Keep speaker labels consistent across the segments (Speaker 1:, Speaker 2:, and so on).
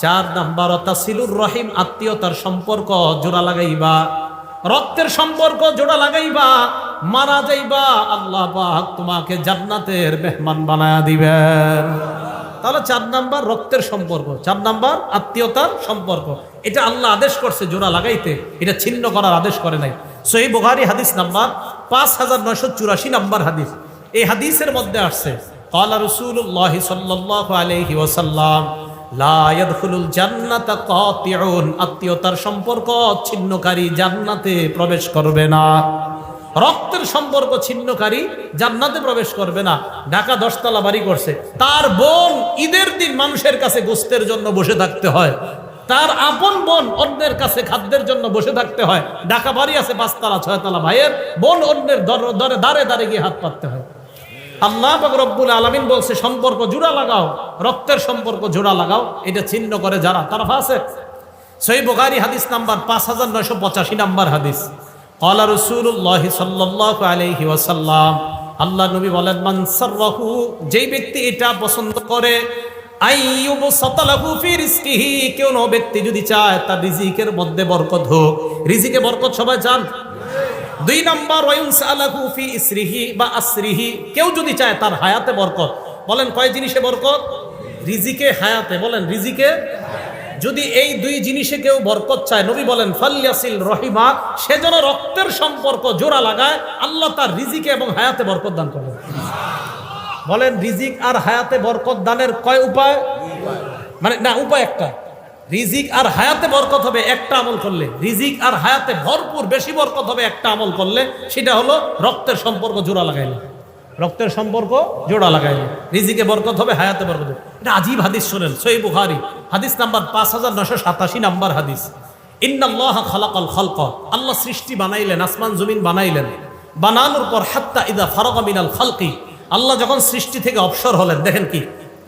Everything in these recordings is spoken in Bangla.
Speaker 1: চার নাম্বার, তাসিলুর রহিম আত্মীয়তার সম্পর্ক জোড়া লাগাইবা। রক্তের সম্পর্ক জোড়া লাগাইবা। মারা যাইবা। আল্লাহ পাক তোমাকে জান্নাতের মেহমান বানায়া দিবেন। তাহলে চার নাম্বার রক্তের সম্পর্ক, চার নাম্বার আত্মীয়তার সম্পর্ক। এটা আল্লাহ আদেশ করছে জোড়া লাগাইতে। এটা ছিন্ন করার আদেশ করে নাই। সহি এই বোহারি হাদিস নাম্বার পাঁচ হাজার নয়শো চুরাশি নাম্বার হাদিস। এই হাদিসের মধ্যে আসছে কলা রসুল্লাহ সাল্লাহ আলহি ওসাল্লাম জান্নাতা আত্মীয়তার সম্পর্ক ছিন্নকারী জান্নাতে প্রবেশ করবে না। রক্তের সম্পর্ক ছিন্নকারী জান্নাতে প্রবেশ করবে না। ঢাকা দশতলা বাড়ি করছে। তার বোন ঈদের দিন মানুষের কাছে গোস্তের জন্য বসে থাকতে হয়। তার আপন বোন অন্যের কাছে খাদ্যের জন্য বসে থাকতে হয়। ঢাকা বাড়ি আছে, পাঁচতলা, ছয়তলা ভাইয়ের বোন অন্যের দরে দাঁড়ে দাঁড়ে গিয়ে হাত পাততে হয়। আল্লাহ রব্বুল আলমিন বলছে, সম্পর্ক জুড়া লাগাও। রক্তের সম্পর্ক জোড়া লাগাও, এটা ছিন্ন করে যারা, তারা ফাঁসে। সই বোগারি হাদিস নাম্বার পাঁচ হাজার নয়শো পঁচাশি নাম্বার হাদিস। কলা রসুল্লাহ সাল্লাহ আলহি ওয়াসাল্লাম, আল্লাহ নবী বলেন মানসারহু যেই ব্যক্তি এটা পছন্দ করে কেউ ব্যক্তি যদি চায়, তার রিজিকের মধ্যে বরকত হোক। রিজিকে বরকত সবাই চান? দুই নম্বর ইসরিহি বা আসরিহি কেউ যদি চায়, তার হায়াতে বরকত। বলেন, কয় জিনিসে বরকত? রিজিকে হায়াতে বলেন, রিজিকে? যদি এই দুই জিনিসে কেউ বরকত চায়, নবী বলেন, ফাল্যাসিল রহিমা, সে যেন রক্তের সম্পর্ক জোড়া লাগায়, আল্লাহ তার রিজিকে এবং হায়াতে বরকত দান করবেন। বলেন, রিজিক আর হায়াতে বরকত দানের কয় উপায়? মানে না, উপায় একটা। রিজিক আর হায়াতে বরকত হবে একটা আমল করলে। রিজিক আর হায়াতে ভরপুর বেশি বরকত হবে একটা আমল করলে, সেটা হলো রক্তের সম্পর্ক জোড়া লাগাইলে। রক্তের সম্পর্ক, জোড়া লাগাইলে। রিজিকে বরকত হবে, হায়াতে বরকত হবে। এটা আজীব হাদিস শোনেন সই বুখারি। হাদিস নাম্বার পাঁচ হাজার নশো সাতাশি নাম্বার হাদিস। ইন্নাল্লাহ খালাকাল খালক। আল্লাহ সৃষ্টি বানাইলেন, আসমান, জমিন বানাইলেন। বানানোর পর হাত্তা ইদা ফারকা মিনাল খালকি। আল্লাহ যখন সৃষ্টি থেকে অবসর হলেন, দেখেন কি?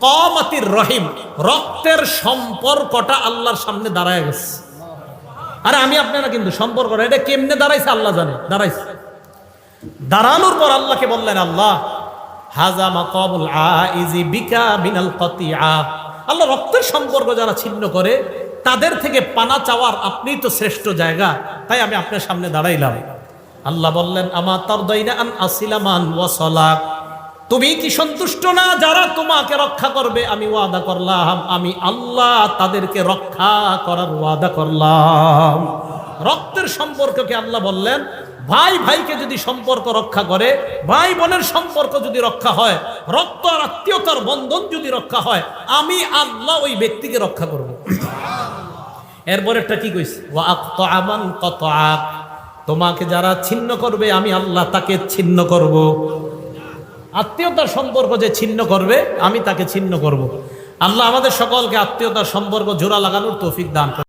Speaker 1: কমাতির রহিম, রক্তের সম্পর্কটা আল্লাহর সামনে দাঁড়ায় গেছে। আরে আমি আপনারা কিন্তু সম্পর্ক এটা কেমনে দাঁড়াইছে আল্লাহ জানে, দাঁড়াইছে। দাঁড়ানোর পর আল্লাহকে বললেন, আল্লাহ, হাজা মাকাবুল আইজি বিকা আল্লাহ রক্তের সম্পর্ক যারা ছিন্ন করে, তাদের থেকে পানা চাওয়ার আপনি তো শ্রেষ্ঠ জায়গা। তাই আমি আপনার সামনে দাঁড়াইলাম। আল্লাহ বললেন, আমা তার আন আসিলামান ওয়াসলাক তুমি কি সন্তুষ্ট না? যারা তোমাকে রক্ষা করবে, আমি ওয়াদা করলাম, আমি আল্লাহ তাদেরকে রক্ষা করার ওয়াদা করলাম। রক্তের সম্পর্ককে আল্লাহ বললেন ভাই ভাইকে যদি সম্পর্ক রক্ষা করে, ভাই বোনের সম্পর্ক যদি রক্ষা হয়, রক্ত আর আত্মীয়তার বন্ধন যদি রক্ষা হয়, আমি আল্লাহ ওই ব্যক্তিকে রক্ষা করব। এরপরেরটা কি কইছে? তোমাকে যারা ছিন্ন করবে, আমি আল্লাহ তাকে ছিন্ন করব। আত্মীয়তার সম্পর্ক যে ছিন্ন করবে, আমি তাকে ছিন্ন করব। আল্লাহ আমাদের সকলকে আত্মীয়তার সম্পর্ক জোড়া লাগানোর তৌফিক দান